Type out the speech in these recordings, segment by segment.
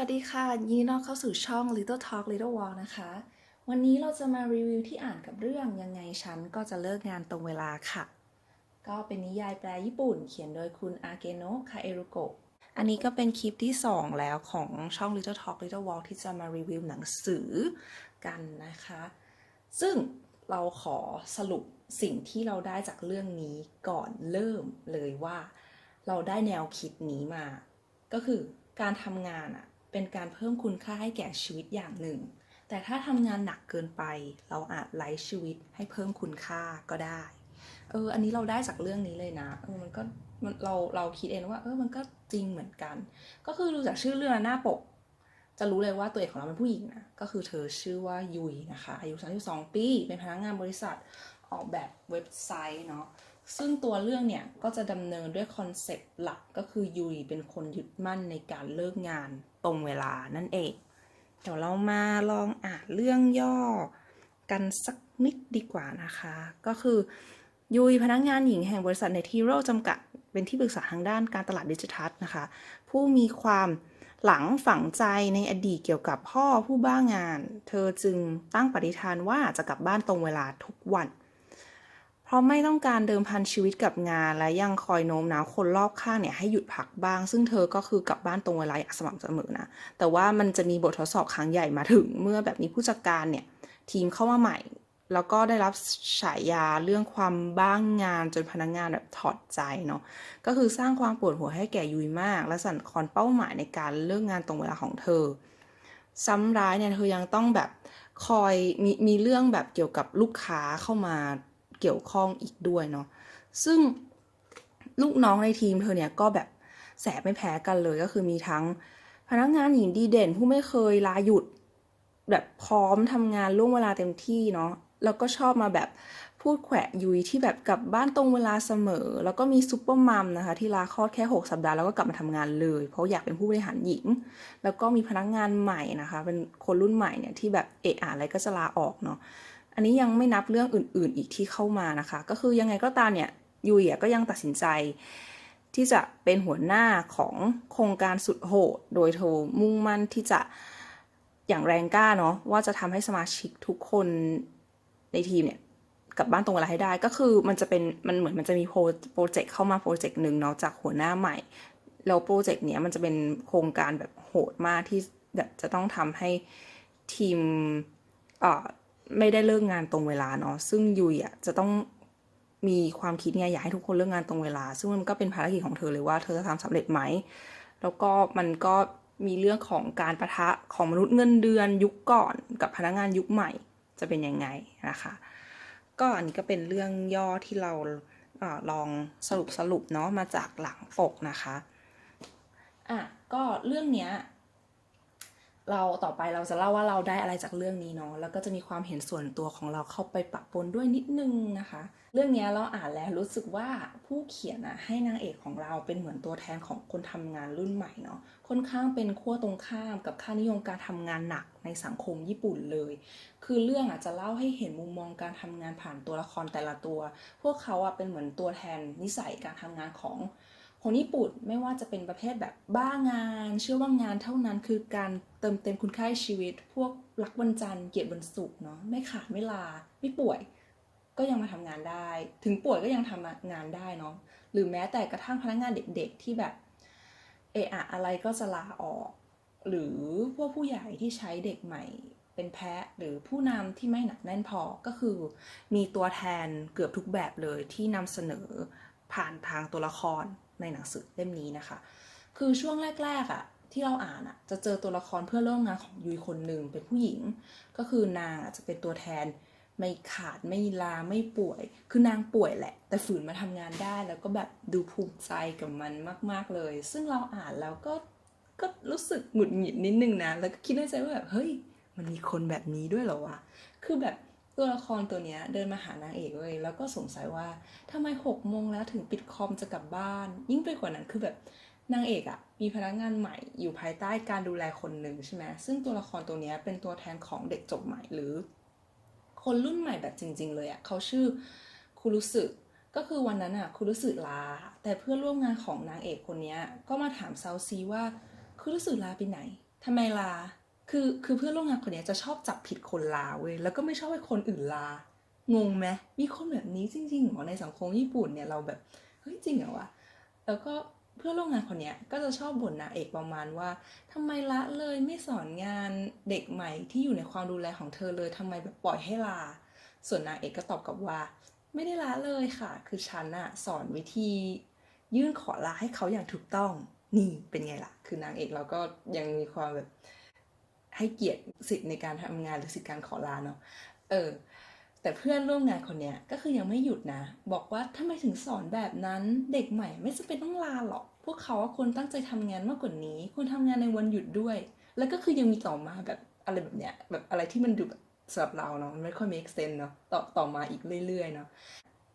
วัสดีค่ะยินดีต้อนรับเข้าสู่ช่อง Little Talk Little Walk นะคะ วันนี้เราจะมารีวิวที่อ่านกับเรื่องยังไงฉันก็จะเลิกงานตรงเวลาค่ะ ก็เป็นนิยายแปลญี่ปุ่น เขียนโดยคุณอาเกโนะคาเอรุโกะอันนี้ก็เป็นคลิปที่ 2 แล้วของช่อง Little Talk Little Walk ที่จะมารีวิวหนังสือกันนะคะ ซึ่งเราขอสรุปสิ่งที่เราได้จากเรื่องนี้ก่อนเริ่มเลยว่า เราได้แนวคิดนี้มา ก็คือการทำงานอะ เป็นการเพิ่มคุณค่าให้แก่ชีวิตอย่างหนึ่ง แต่ถ้าทำงานหนักเกินไป เราอาจไร้ชีวิตให้เพิ่มคุณค่าก็ได้ เออ อันนี้เราได้จากเรื่องนี้เลยนะ เออ มันก็มันเราเราคิดเองว่า เออ มันก็จริงเหมือนกัน ก็คือดูจากชื่อเรื่องหน้าปก จะรู้เลยว่าตัวเอกของเราเป็นผู้หญิงนะ ก็คือเธอชื่อว่ายุยนะคะ อายุ32ปี เป็นพนักงานบริษัทออกแบบเว็บไซต์เนาะ ซึ่งตัวเรื่องเนี่ยก็จะดำเนินด้วยคอนเซปต์หลักก็คือยุยเป็นคนยึดมั่นในการเลิกงานตรงเวลานั่นเอง เดี๋ยวเรามาลองอ่านเรื่องย่อกันสักนิดดีกว่านะคะ ก็คือยุยพนักงานหญิงแห่งบริษัทเนทีโร่จำกัด เป็นที่ปรึกษาทางด้านการตลาดดิจิทัลนะคะ ผู้มีความหลังฝังใจในอดีตเกี่ยวกับพ่อผู้บ้างาน เธอจึงตั้งปฏิฐานว่าจะกลับบ้านตรงเวลาทุกวันเพราะไม่ต้องการเดิมพันชีวิตกับงาน และยังคอยโน้มน้าวคนรอบข้างเนี่ยให้หยุดพักบ้าง ซึ่งเธอก็คือกลับบ้านตรงเวลาอย่างสม่ำเสมอนะ แต่ว่ามันจะมีบททดสอบครั้งใหญ่มาถึง เมื่อแบบนี้ผู้จัดการเนี่ยทีมเข้ามาใหม่ แล้วก็ได้รับฉายาเรื่องความบ้างงานจนพนักงงานแบบถอดใจเนาะ ก็คือสร้างความปวดหัวให้แก่ยุยมาก และสั่นคลอนเป้าหมายในการเลิกงานตรงเวลาของเธอ ซ้ำร้ายเนี่ยเธอยังต้องแบบคอยมีมีเรื่องแบบเกี่ยวกับลูกค้าเข้ามา เกี่ยวข้องอีกด้วยเนาะซึ่งลูกน้องในทีมเธอเนี่ยก็แบบแสบไม่แพ้กันเลยก็คือมีทั้งพนักงานหญิงดีเด่นผู้ไม่เคยลาหยุด แบบพร้อมทำงานล่วงเวลาเต็มที่เนาะแล้วก็ชอบมาแบบพูดแขวะยุยที่แบบกลับบ้านตรงเวลาเสมอ แล้วก็มีซุปเปอร์มัมนะคะ ที่ลาคลอดแค่ 6 สัปดาห์แล้วก็กลับมาทำงานเลย เพราะอยากเป็นผู้บริหารหญิง แล้วก็มีพนักงานใหม่นะคะ เป็นคนรุ่นใหม่เนี่ยที่แบบเอะอะอะไรก็จะลาออกเนาะ อันนี้ยังไม่นับเรื่องอื่นๆ อีกที่เข้ามานะคะ ก็คือยังไงก็ตามเนี่ยยุยอะก็ยังตัดสินใจ ที่จะเป็นหัวหน้าของโครงการสุดโหด โดยเธอมุ่งมั่นที่จะอย่างแรงกล้าเนาะว่าจะทำให้สมาชิกทุกคนในทีมเนี่ยกลับบ้านตรงเวลาให้ได้ก็คือมันจะเป็นมันเหมือนมันจะมีโปรโปรเจกต์เข้ามาโปรเจกต์หนึ่งเนาะจากหัวหน้าใหม่ แล้วโปรเจกต์เนี้ยมันจะเป็นโครงการแบบโหดมากที่แบบจะต้องทำให้ทีมเอ่อ ไม่ได้เลิกงานตรงเวลาเนาะซึ่งยุยอะจะต้องมีความคิดไงอยากให้ทุกคนเลิกงานตรงเวลา ซึ่งมันก็เป็นภารกิจของเธอเลยว่าเธอจะทำสำเร็จไหม แล้วก็มันก็มีเรื่องของการประทะของมนุษย์เงินเดือนยุคก่อนกับพนักงานยุคใหม่จะเป็นยังไงนะคะ ก็อันนี้ก็เป็นเรื่องย่อที่เราอลองสรุปสรุปเนาะมาจากหลังปกนะคะอะก็เรื่องเนี้ย เราต่อไปเราจะเล่าว่าเราได้อะไรจากเรื่องนี้เนาะแล้วก็จะมีความเห็นส่วนตัวของเราเข้าไปปะปนด้วยนิดนึงนะคะ เรื่องนี้เราอ่านแล้วรู้สึกว่าผู้เขียนอะให้นางเอกของเราเป็นเหมือนตัวแทนของคนทำงานรุ่นใหม่เนาะค่อนข้างเป็นขั้วตรงข้ามกับค่านิยมการทำงานหนักในสังคมญี่ปุ่นเลย คือเรื่องอะจะเล่าให้เห็นมุมมองการทำงานผ่านตัวละครแต่ละตัว พวกเขาอะเป็นเหมือนตัวแทนนิสัยการทำงานของ คนญี่ปุ่นไม่ว่าจะเป็นประเภทแบบบ้างาน เชื่อว่างานเท่านั้นคือการเติมเต็มคุณค่าชีวิต พวกรักวันจันทร์เกียดวันศุกร์เนาะไม่ขาดไม่ลา ไม่ป่วย ก็ยังมาทำงานได้ ถึงป่วยก็ยังทำงานได้เนาะหรือแม้แต่กระทั่งพนักงานเด็กๆที่แบบเอะอะอะไรก็จะลาออก หรือพวกผู้ใหญ่ที่ใช้เด็กใหม่เป็นแพะหรือผู้นำที่ไม่หนักแน่นพอก็คือมีตัวแทนเกือบทุกแบบเลยที่นำเสนอผ่านทางตัวละคร ในหนังสือเล่มนี้นะคะ คือช่วงแรกๆอะ่ะที่เราอ่านอะ่ะจะเจอตัวละครเพื่อนร่วมงานของยุยคนหนึ่งเป็นผู้หญิง ก็คือนางจะเป็นตัวแทนไม่ขาดไม่ลาไม่ป่วย คือนางป่วยแหละ แต่ฝืนมาทำงานได้แล้วก็แบบดูภูมิใจกับมันมาก ๆเลย ซึ่งเราอ่านแล้วก็ก็รู้สึกหงุดหงิดนิดนึงนะ แล้วก็คิดในใจว่าแบบเฮ้ย มันมีคนแบบนี้ด้วยเหรอวะ คือแบบ ตัวละครตัวเนี้ยเดินมาหานางเอกเลยแล้วก็สงสัยว่าทำไมหกโมงแล้วถึงปิดคอมจะกลับบ้าน ยิ่งไปกว่านั้นคือแบบนางเอกอะ่ะมีพนักงานใหม่อยู่ภายใต้การดูแลคนหนึ่งใช่ไหมซึ่งตัวละครตัวเนี้ยเป็นตัวแทนของเด็กจบใหม่หรือ คนรุ่นใหม่แบบจริง ๆ เลยอะ่ะเขาชื่อคุรุสึก็คือวันนั้นอะ่ะคุรุสึลา แต่เพื่อนร่วมงานของนางเอกคนเนี้ยก็มาถามเซาซีว่าคุรุสึลาไปไหนทำไมลา คือคือเพื่อนร่วมงานคนนี้จะชอบจับผิดคนลาเว้ยแล้วก็ไม่ชอบให้คนอื่นลางงไหมมีคนแบบนี้จริงๆหรอในสังคมญี่ปุ่นเนี่ยเราแบบเฮ้ยจริงเหรอวะแล้วก็เพื่อนร่วมงานคนเนี้ยก็จะชอบบ่นนางเอกประมาณว่าทำไมละเลยไม่สอนงานเด็กใหม่ที่อยู่ในความดูแลของเธอเลยทำไมแบบปล่อยให้ลา ส่วนนางเอกก็ตอบกลับว่า ไม่ได้ละเลยค่ะ คือฉันอะสอนวิธี ยื่นขอลาให้เขาอย่างถูกต้องนี่เป็นไงล่ะ คือนางเอกเราก็ยังมีความแบบ ให้เกียรติสิทธิ์ในการทำงานหรือสิทธิการขอลาเนาะเออ แต่เพื่อนร่วมงานคนเนี้ยก็คือยังไม่หยุดนะ บอกว่าทำไมถึงสอนแบบนั้นเด็กใหม่ ไม่จำเป็นต้องลาหรอก พวกเขาควรตั้งใจทำงานมากกว่านี้ควรทำงานในวันหยุดด้วย แล้วก็คือยังมีต่อมาแบบอะไรแบบเนี้ยแบบอะไรที่มันดูแบบสำหรับเราเนาะมันไม่ค่อย make sense เนาะต่อต่อมาอีกเรื่อยๆเนาะ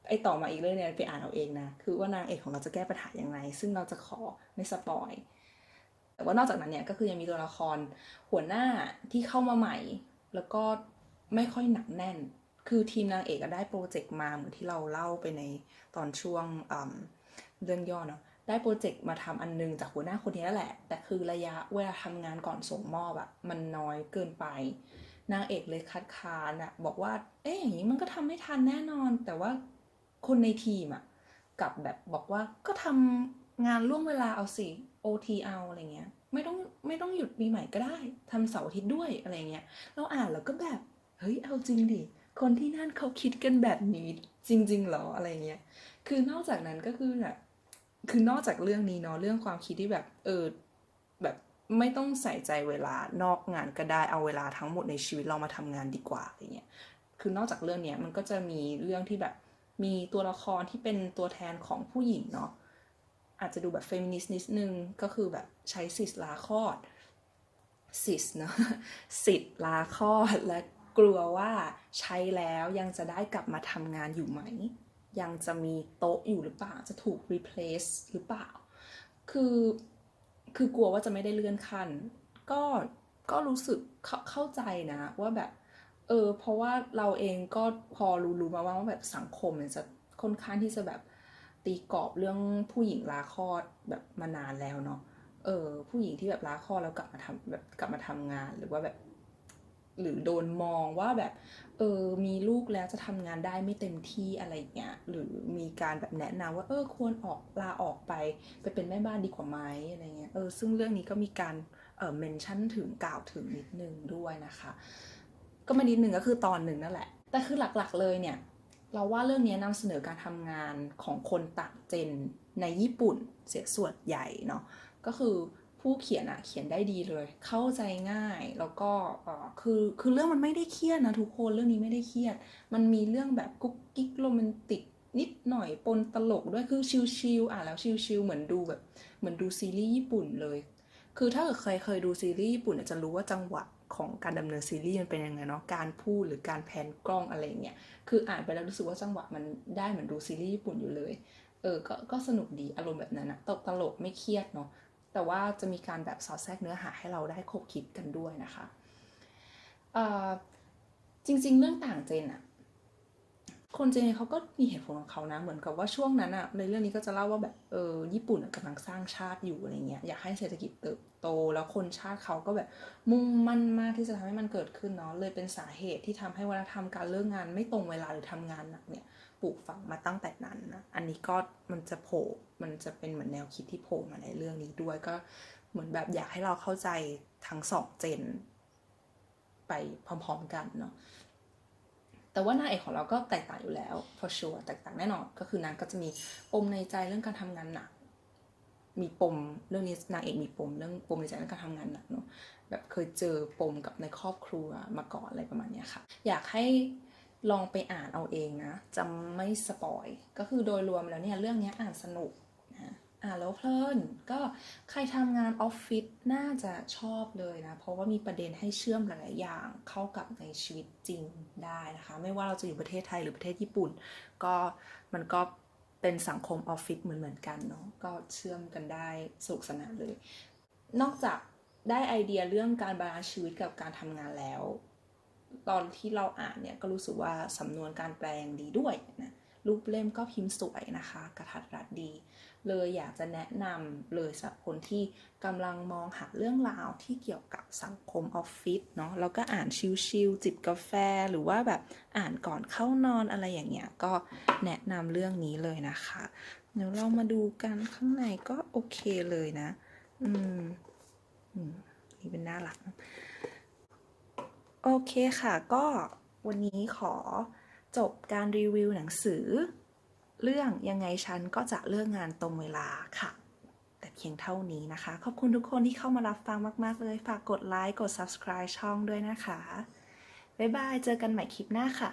ไอต่อมาอีกเรื่อยไปอ่านเอาเองนะ คือว่านางเอกของเราจะแก้ปัญหายังไงซึ่งเราจะขอไม่สปอย แต่ว่านอกจากนั้นเนี่ยก็คือยังมีตัวละครหัวหน้าที่เข้ามาใหม่ แล้วก็ไม่ค่อยหนักแน่น คือทีมนางเอกก็ได้โปรเจกต์มาเหมือนที่เราเล่าไปในตอนช่วงเรื่องย่อเนาะได้โปรเจกต์มาทำอันนึงจากหัวหน้าคนนี้แหละ แต่คือระยะเวลาทำงานก่อนส่งมอบอะมันน้อยเกินไป นางเอกเลยคัดค้านอะบอกว่า เอ๊ะอย่างนี้มันก็ทำไม่ทันแน่นอน แต่ว่าคนในทีมอะกลับแบบบอกว่าก็ทำงานล่วงเวลาเอาสิ OT เอาอะไรเงี้ย ไม่ต้องไม่ต้องหยุดปีใหม่ก็ได้ทำเสาร์อาทิตย์ด้วยอะไรเงี้ย เราอ่านแล้วก็แบบเฮ้ยเอาจริงดิคนที่นั่นเขาคิดกันแบบนี้จริงๆเหรออะไรเงี้ย คือนอกจากนั้นก็คือแบบคือนอกจากเรื่องนี้เนาะเรื่องความคิดที่แบบเออแบบไม่ต้องใส่ใจเวลานอกงานก็ได้เอาเวลาทั้งหมดในชีวิตเรามาทำงานดีกว่าอะไรเงี้ย คือนอกจากเรื่องเนี้ยมันก็จะมีเรื่องที่แบบมีตัวละครที่เป็นตัวแทนของผู้หญิงเนาะ อาจจะดูแบบเฟมินิสต์นิดนึง ก็คือแบบใช้สิทธิ์ลาคลอดสิทธิ์เนาะสิทธิ์ลาคลอดและกลัวว่าใช้แล้วยังจะได้กลับมาทำงานอยู่ไหม ยังจะมีโต๊ะอยู่หรือเปล่า จะถูก replace หรือเปล่า คือ คือกลัวว่าจะไม่ได้เลื่อนขั้น ก็ ก็รู้สึกเข้าเข้าใจนะว่าแบบ เออ เพราะว่าเราเองก็พอรู้รู้มาว่าว่าแบบสังคมเนี่ยจะค่อนข้างที่จะแบบ ตีกรอบเรื่องผู้หญิงลาคลอดแบบมานานแล้วเนาะเออ ผู้หญิงที่แบบลาคลอดแล้วกลับมาทำแบบกลับมาทำงานหรือว่าแบบ หรือโดนมองว่าแบบ เออ มีลูกแล้วจะทำงานได้ไม่เต็มที่อะไรเงี้ยหรือมีการแบบแนะนำว่า เออควรออกลาออกไป ไปเป็นแม่บ้านดีกว่าไหมอะไรเงี้ยเออซึ่งเรื่องนี้ก็มีการเออเมนชั่นถึงกล่าวถึงนิดนึงด้วยนะคะ ก็ม่นิดนึงก็คือตอนหนึ่งนั่นแหละ แต่คือหลักๆเลยเนี่ย เราว่าเรื่องนี้นำเสนอการทำงานของคนต่างเจนในญี่ปุ่นเสียส่วนใหญ่เนาะก็คือผู้เขียนอะเขียนได้ดีเลย เข้าใจง่ายแล้วก็เออคือคือเรื่องมันไม่ได้เครียดนะทุกคนเรื่องนี้ไม่ได้เครียด มันมีเรื่องแบบกุ๊กกิ๊กโรแมนติกนิดหน่อยปนตลกด้วยคือชิลๆอ่านแล้วชิลๆเหมือนดูแบบเหมือนดูซีรีส์ญี่ปุ่นเลย คือถ้าเกิดใครเคยดูซีรีส์ญี่ปุ่นจะรู้ว่าจังหวะ ของการดำเนินซีรีส์มันเป็นยังไงเนาะการพูดหรือการแพนกล้องอะไรเงี้ยคืออ่านไปแล้วรู้สึกว่าจังหวะมันได้เหมือนดูซีรีส์ญี่ปุ่นอยู่เลย เออก็ก็สนุกดีอารมณ์แบบนั้นนะตกตลกไม่เครียดเนาะแต่ว่าจะมีการแบบสอดแทรกเนื้อหาให้เราได้คบคิดกันด้วยนะคะจริงๆ เรื่องต่างเจนอะ คนเจนเขาก็มีเหตุผลของเขานะ เหมือนกับว่าช่วงนั้นอะในเรื่องนี้ก็จะเล่าว่าแบบเออญี่ปุ่นอะกำลังสร้างชาติอยู่อะไรเงี้ยอยากให้เศรษฐกิจเติบโต แล้วคนชาติเขาก็แบบมุ่งมั่นมากที่จะทำให้มันเกิดขึ้นเนาะเลยเป็นสาเหตุที่ทำให้วัฒนธรรมการเลิกงานไม่ตรงเวลาหรือทำงานหนักเนี่ยปลูกฝังมาตั้งแต่นั้นนะอันนี้ก็มันจะโผล่มันจะเป็นเหมือนแนวคิดที่โผล่มาในเรื่องนี้ด้วยก็เหมือนแบบอยากให้เราเข้าใจทั้งสองเจน ไปพร้อมๆกันเนาะ แต่ว่านางเอกของเราก็แตกต่างอยู่แล้ว for sure แตกต่างแน่นอนก็คือนางก็จะมีปมในใจเรื่องการทำงานหนัก มีปมเรื่องนี้นางเอกมีปมเรื่องปมในใจเรื่องการทำงานหนักเนาะแบบเคยเจอปมกับในครอบครัวมาก่อนอะไรประมาณนี้ค่ะ อยากให้ลองไปอ่านเอาเองนะจะไม่สปอย ก็คือโดยรวมแล้วเนี่ยเรื่องนี้อ่านสนุก อ่านแล้วเพลินก็ใครทำงานออฟฟิศน่าจะชอบเลยนะ เพราะว่ามีประเด็นให้เชื่อมหลาย ๆ อย่างเข้ากับในชีวิตจริงได้นะคะ ไม่ว่าเราจะอยู่ประเทศไทยหรือประเทศญี่ปุ่น ก็มันก็เป็นสังคมออฟฟิศเหมือนเหมือนกันเนาะก็เชื่อมกันได้สนุกสนานเลย นอกจากได้ไอเดียเรื่องการบาลานซ์ชีวิตกับการทำงานแล้ว ตอนที่เราอ่านเนี่ยก็รู้สึกว่าสำนวนการแปลงดีด้วยนะรูปเล่มก็พิมพ์สวยนะคะ กระทัดรัดดี เลยอยากจะแนะนำเลยสำหรับคนที่กำลังมองหาเรื่องราวที่เกี่ยวกับสังคมออฟฟิศเนาะแล้วก็อ่านชิลๆจิบกาแฟหรือว่าแบบอ่านก่อนเข้านอนอะไรอย่างเงี้ยก็แนะนำเรื่องนี้เลยนะคะเดี๋ยวเรามาดูกันข้างในก็โอเคเลยนะ อืมอืมนี่เป็นหน้าหลังโอเคค่ะก็วันนี้ขอจบการรีวิวหนังสือ เรื่องยังไงฉันก็จะเลิกงานตรงเวลาค่ะ แต่เพียงเท่านี้นะคะ ขอบคุณทุกคนที่เข้ามารับฟังมาก ๆ เลย ฝากกดไลค์ กด subscribe ช่องด้วยนะคะ บ๊ายบาย เจอกันใหม่คลิปหน้าค่ะ